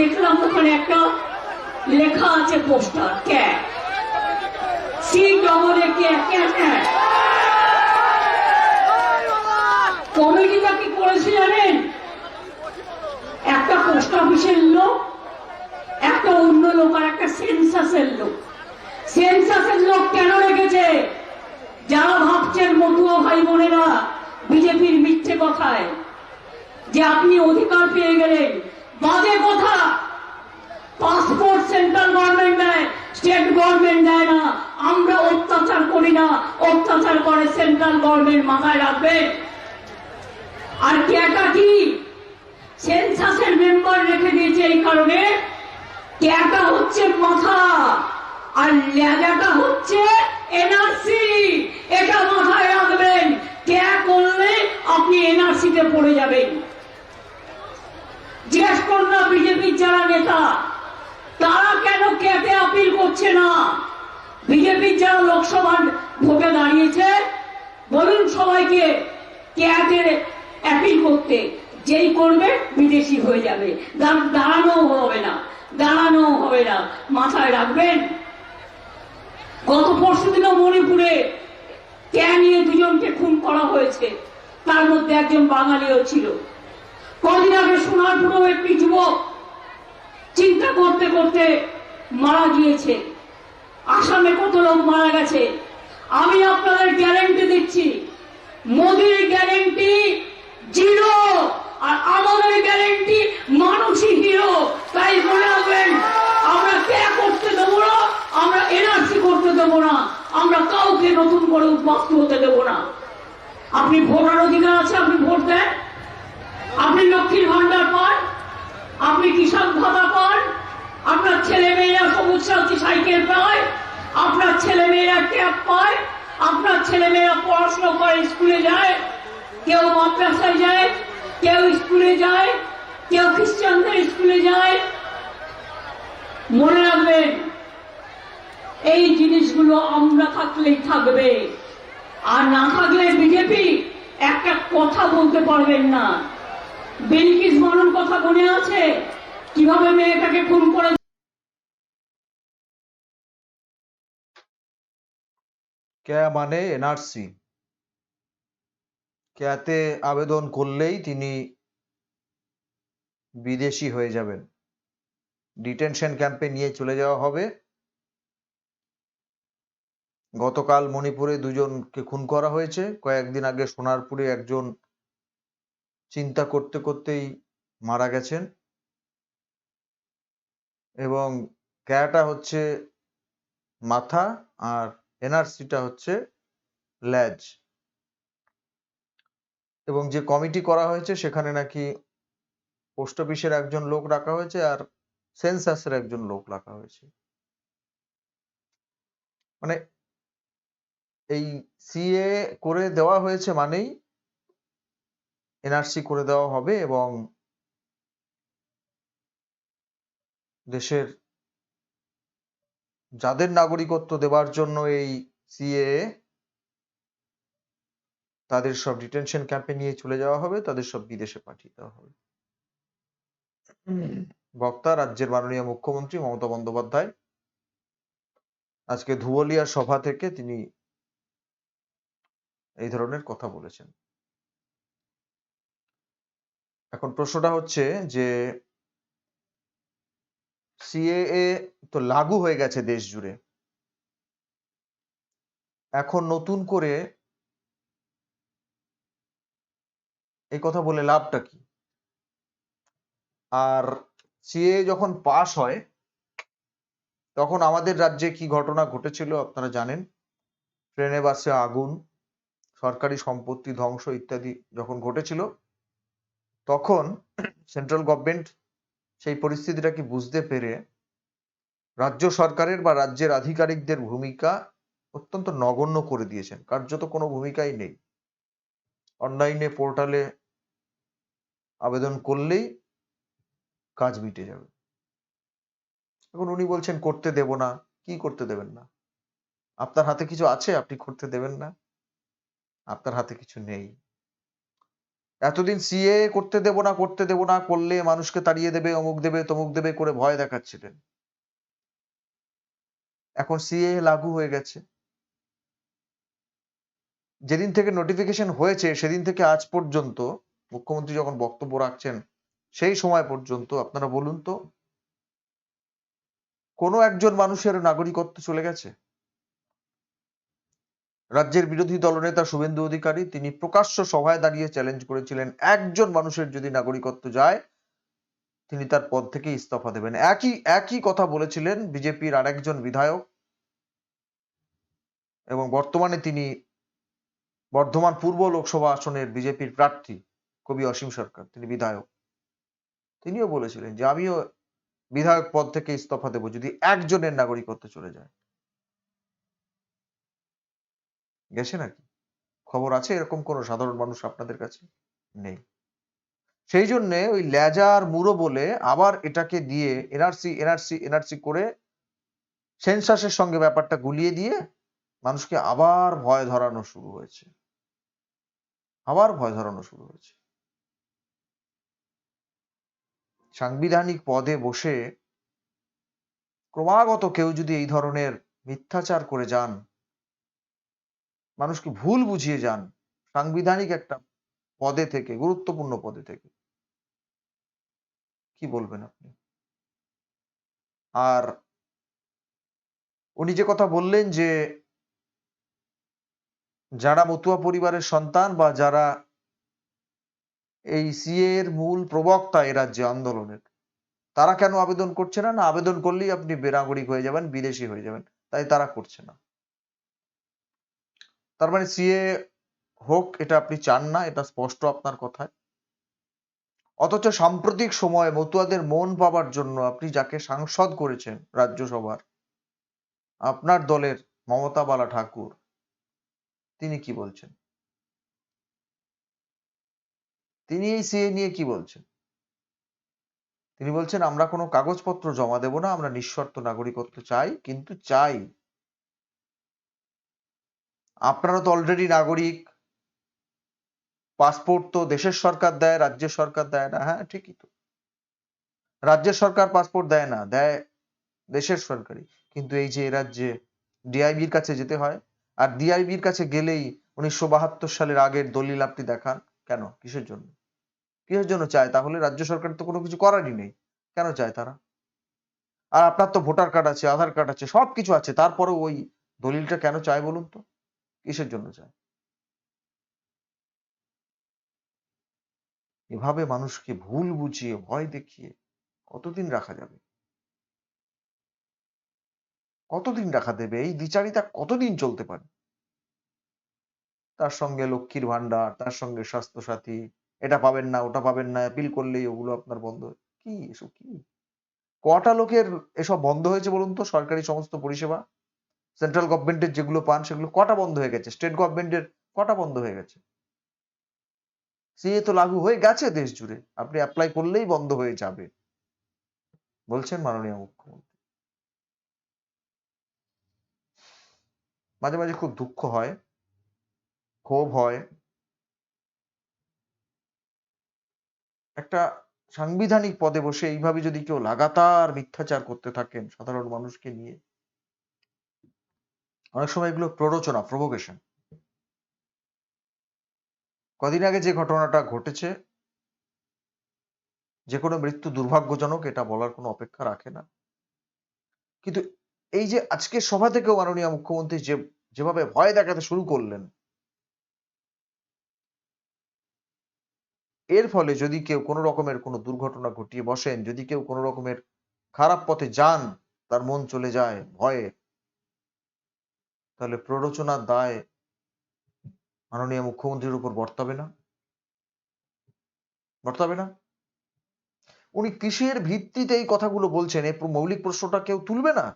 দেখলাম ওখানে একটা লেখা আছে poster cat C double A K cat কমেডিটা কি করেছে জানেন? একটা পোস্ট অফিসের লোক, একটা অন্য লোক আর একটা সেন্সাসের লোক। সেন্সাসের লোক কেন রেখেছে? যারা ভাবছেন মতুয়া ভাই বোনেরা বিজেপির মিথ্যে কথায়, যে আপনি অধিকার পেয়ে গেলেন বাজে কথা। পাসপোর্ট সেন্ট্রাল গভর্নমেন্ট দেয় স্টেট গভর্নমেন্ট দেয় না। আমরা অত্যাচার করি না, অত্যাচার করে সেন্ট্রাল গভর্নমেন্ট মাথায় রাখবেন আর ক্যাটা কি? সেন্সাসের মেম্বার রেখে দিয়েছে এই কারণে। ক্যাটা হচ্ছে মাথা, আর লেজাটা হচ্ছে এনআরসি এটা মাথায় রাখবেন। ক্যা করলে আপনি এনআরসিতে পড়ে যাবেন জিজ্ঞেস করুন না বিজেপির যারা নেতা তারা কেন ক্যাতে আপিল করছে না বিজেপির যারা লোকসভার ভোটে দাঁড়িয়েছে বলুন সবাইকে ক্যাটের অ্যাপিল করতে, যেই করবে বিদেশি হয়ে যাবে। দাঁড়ানো হবে না দাঁড়ানো হবে না। মাথায় রাখবেন, গত পরশু দিনও মণিপুরে ক্যা নিয়ে দুজনকে খুন করা হয়েছে। তার মধ্যে একজন বাঙালিও ছিল। কদিন আগে সোনারপুরেও একটি যুবক চিন্তা করতে করতে মারা গিয়েছে। আসামে কত লোক মারা গেছে? আমি আপনাদের গ্যারেন্টি দিচ্ছি মোদির গ্যারেন্টি জিরো আর আমাদের গ্যারেন্টি মানুষই হিরো। তাই মনে রাখবেন, আমরা কে করতে দেবো না, আমরা এনআরসি করতে দেবো না, আমরা কাউকে নতুন করে উদ্বাস্তু হতে দেবো না। আপনি ভোটার অধিকার আছে, আপনি ভোট দেন। আপনি লক্ষ্মীর ভান্ডার পান, আপনি কিষাণ ভাতা পান, আপনার ছেলে মেয়েরা সবুজ সাথী সাইকেল পায়, আপনার ছেলে মেয়েরা ট্যাব পায় আপনার ছেলে মেয়েরা পড়াশোনা করে স্কুলে যায়, কেউ মাদ্রাসায় যায়, কেউ স্কুলে যায়, কেউ খ্রিস্টানদের স্কুলে যায়। মনে রাখবেন, এই জিনিসগুলো আমরা থাকলেই থাকবে। আর না থাকলে বিজেপি একটা কথা বলতে পারবেন না। বেলকিস মরণ কথা মনে আছে? কীভাবে মেয়েটাকে খুন করে ক্যা মানে এনআরসি? ক্যাতে আবেদন করলেই তিনি বিদেশি হয়ে যাবেন। ডিটেনশন ক্যাম্পে নিয়ে চলে যাওয়া হবে। গতকাল মণিপুরে দুজনকে খুন করা হয়েছে। কয়েকদিন আগে সোনারপুরে একজন চিন্তা করতে করতেই মারা গেছেন। এবং ক্যাটা হচ্ছে মাথা আর এনআরসিটা হচ্ছে ল্যাজ। এবং যে কমিটি করা হয়েছে, সেখানে নাকি পোস্ট অফিসের একজন লোক রাখা হয়েছে আর সেন্সাসের একজন লোক রাখা হয়েছে। মানে এই সিএ করে দেওয়া হয়েছে মানেই এনআরসি করে দেওয়া হবে এবং দেশের যাদের নাগরিকত্ব দেওয়ার জন্য এই সিএ তাদের সব ডিটেনশন ক্যাম্পে নিয়ে চলে যাওয়া হবে, তাদের সব বিদেশে পাঠিয়ে দেওয়া হবে। বক্তা, রাজ্যের মাননীয় মুখ্যমন্ত্রী মমতা বন্দ্যোপাধ্যায়। আজকে ধুবলিয়ার সভা থেকে তিনি এই ধরনের কথা বলেছেন। এখন প্রশ্নটা হচ্ছে যে সিএএ তো লাগু হয়ে গেছে দেশ জুড়ে। এখন নতুন করে এই কথা বলে লাভটা কি? আর সিএ যখন পাশ হয়, তখন আমাদের রাজ্যে কি ঘটনা ঘটেছিল আপনারা জানেন? ট্রেনে বাসে আগুন, সরকারি সম্পত্তি ধ্বংস ইত্যাদি যখন ঘটেছিল, তখন সেন্ট্রাল গভর্নমেন্ট সেই পরিস্থিতিটাকে বুঝতে পেরে রাজ্য সরকারের বা রাজ্যের আধিকারিকদের ভূমিকা অত্যন্ত নগণ্য করে দিয়েছেন। কার্যত কোনো ভূমিকাই নেই। অনলাইনে পোর্টালে আবেদন করলেই কাজ মিটে যাবে। এখন উনি বলছেন, করতে দেব না। কি করতে দেবেন না? আপনার হাতে কিছু আছে? আপনি করতে দেবেন না? আপনার হাতে কিছু নেই। এতদিন সিএ করতে দেব না, করতে দেব না, করলে মানুষকে তাড়িয়ে দেবে, অমুক দেবে, তমুক দেবে করে ভয় দেখাচ্ছিলেন। এখন সিএ লাগু হয়ে গেছে। যেদিন থেকে নোটিফিকেশন হয়েছে, সেদিন থেকে আজ পর্যন্ত মুখ্যমন্ত্রী যখন বক্তব্য রাখছেন, সেই সময় পর্যন্ত আপনারা বলুন তো, কোনো একজন মানুষের নাগরিকত্ব চলে গেছে? রাজ্যের বিরোধী দলনেতা শুভেন্দু অধিকারী, তিনি প্রকাশ্য সভায় দাঁড়িয়ে চ্যালেঞ্জ করেছিলেন, একজন মানুষের যদি নাগরিকত্ব যায়, তিনি তার পদ থেকে ইস্তফা দেবেন। একই একই কথা বলেছিলেন বিজেপির আরেকজন বিধায়ক, এবং বর্তমানে তিনি বর্ধমান পূর্ব লোকসভা আসনের বিজেপির প্রার্থী কবি অসীম সরকার, তিনি বিধায়ক। তিনিও বলেছিলেন যে, আমিও বিধায়ক পদ থেকে ইস্তফা দেব, যদি একজনের নাগরিকত্ব চলে যায়। গেছে নাকি? খবর আছে এরকম কোন সাধারণ মানুষ আপনাদের কাছে? নেই। সেই জন্য ওই লেজার মুড়ো বলে আবার এটাকে দিয়ে এনআরসি এনআরসি এনআরসি করে সেন্সাসের সঙ্গে ব্যাপারটা গুলিয়ে দিয়ে মানুষকে আবার ভয় ধরানো শুরু হয়েছে। আবার ভয় ধরানো শুরু হয়েছে। সাংবিধানিক পদে বসে ক্রমাগত কেউ যদি এই ধরনের মিথ্যাচার করে যান মানুষকে ভুল বুঝিয়ে যান সাংবিধানিক একটা পদে থেকে, গুরুত্বপূর্ণ পদে থেকে। কি বলবেন আপনি? আর উনি যে কথা বললেন যে যারা মতুয়া পরিবারের সন্তান বা যারা এই সিএ এর মূল প্রবক্তা এ রাজ্যে আন্দোলনের, তারা কেন আবেদন করছে না? না, আবেদন করলেই আপনি বেনাগরিক হয়ে যাবেন, বিদেশি হয়ে যাবেন, তাই তারা করছে না। তার মানে সিএ হোক, এটা আপনি চান না, এটা স্পষ্ট আপনার কথায়। অথচ সাম্প্রতিক সময়ে মতুয়াদের মন পাবার জন্য আপনি যাকে সাংসদ করেছেন রাজ্যসভার, আপনার দলের মমতা বালা ঠাকুর, তিনি কি বলছেন? তিনি এই সিএ নিয়ে কি বলছেন? তিনি বলছেন, আমরা কোনো কাগজপত্র জমা দেব না, আমরা নিঃশর্ত নাগরিকত্ব চাই, কিন্তু চাই আপনারা তো অলরেডি নাগরিক। পাসপোর্ট তো দেশের সরকার দেয়, রাজ্যের সরকার দেয় না। হ্যাঁ ঠিকই তো। রাজ্যের সরকার পাসপোর্ট দেয় না, দেয় দেশের সরকারি কিন্তু এই যে রাজ্যে ডিআইবির কাছে যেতে হয়, আর ডিআইবির কাছে গেলেই উনিশশো বাহাত্তর সালের আগের দলিল আপনি দেখান। কেন? কিসের জন্য? কিসের জন্য চায়? তাহলে রাজ্য সরকার তো কোনো কিছু করারই নেই। কেন চায় তারা? আর আপনার তো ভোটার কার্ড আছে, আধার কার্ড আছে সব কিছু আছে। তারপরে ওই দলিলটা কেন চায় বলুন তো? কিসের জন্য চায় এভাবে মানুষকে ভুল বুঝিয়ে, ভয় দেখিয়ে কতদিন রাখা যাবে? কতদিন রাখা দেবে? এই দ্বিচারিতা কতদিন চলতে পারে? তার সঙ্গে লক্ষ্মীর ভান্ডার তার সঙ্গে স্বাস্থ্য সাথী এটা পাবেন না, ওটা পাবেন না অ্যাপিল করলেই ওগুলো আপনার বন্ধ কি এসব কি? কটা লোকের এসব বন্ধ হয়েছে বলুন তো? সরকারি সমস্ত পরিষেবা? সেন্ট্রাল গভর্নমেন্টের যেগুলো পান, সেগুলো কটা বন্ধ হয়ে গেছে? স্টেট গভর্নমেন্টের কটা বন্ধ হয়ে গেছে? সিএ তো লাগু হয়ে গেছে দেশ জুড়ে। আপনি অ্যাপ্লাই করলেই বন্ধ হয়ে যাবে। বলছেন মাননীয় মুখ্যমন্ত্রী। মাঝে মাঝে খুব দুঃখ হয়, ক্ষোভ হয়। একটা সাংবিধানিক পদে বসে এইভাবে যদি কেউ লাগাতার মিথ্যাচার করতে থাকেন সাধারণ মানুষকে নিয়ে অনেক সময় এগুলো প্ররোচনা প্রভোকেশন কদিন আগে যে ঘটনাটা ঘটেছে, যে কোনো মৃত্যু দুর্ভাগ্যজনক, এটা বলার কোনো অপেক্ষা রাখে না। কিন্তু এই যে আজকে সভা থেকেও মাননীয় মুখ্যমন্ত্রী যে, যেভাবে ভয় দেখাতে শুরু করলেন, এর ফলে যদি কেউ কোনো রকমের কোনো দুর্ঘটনা ঘটিয়ে বসেন, যদি কেউ কোনো রকমের খারাপ পথে যান, তার মন চলে যায় ভয়ে তাহলে প্ররোচনার দায় মাননীয় মুখ্যমন্ত্রীর উপর বর্তাবে না? বর্তাবে না? উনি কিসের ভিত্তিতে এই কথাগুলো বলছেন? এই মৌলিক প্রশ্নটা কেউ তুলবে না?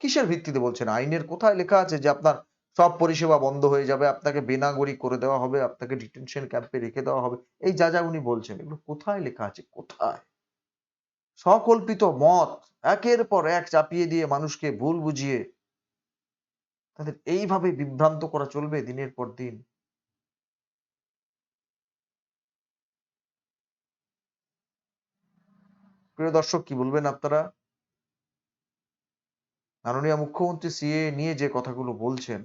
কিসের ভিত্তিতে বলছেন? আইনের কোথায় লেখা আছে যে আপনার সব পরিষেবা বন্ধ হয়ে যাবে, আপনাকে বেনাগরি করে দেওয়া হবে, আপনাকে ডিটেনশন ক্যাম্পে রেখে দেওয়া হবে? এই যা যা উনি বলছেন, এগুলো কোথায় লেখা আছে? কোথায়? সকল্পিত মত, একের পর এক চাপিয়ে দিয়ে মানুষকে ভুল বুঝিয়ে তাদের এইভাবে বিভ্রান্ত করা চলবে দিনের পর দিন। প্রিয় দর্শক, কি বলবেন আপনারা? মাননীয় মুখ্যমন্ত্রী, সিএ নিয়ে যে কথাগুলো বলছেন,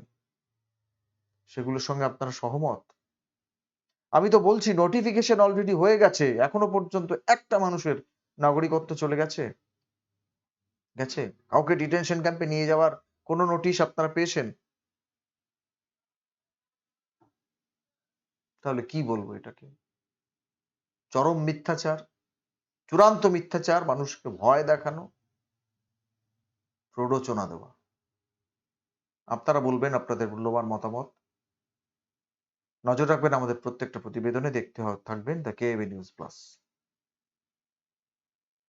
সেগুলোর সঙ্গে আপনারা সহমত? আমি তো বলছি নোটিফিকেশন অলরেডি হয়ে গেছে। এখনও পর্যন্ত একটা মানুষের নাগরিকত্ব চলে গেছে? গেছে? কাউকে ডিটেনশন ক্যাম্পে নিয়ে যাওয়ার কোনো নোটিশ আপনারা পেয়েছেন? তাহলে কি বলব এটাকে? চরম মিথ্যাচার, চূড়ান্ত মিথ্যাচার, মানুষকে ভয় দেখানো, প্ররোচনা দেওয়া। আপনারা বলবেন আপনাদের মূল্যবান মতামত। নজর রাখবেন আমাদের প্রত্যেকটা প্রতিবেদনে, দেখতে থাকবেন দ্য কে নিউজ প্লাস।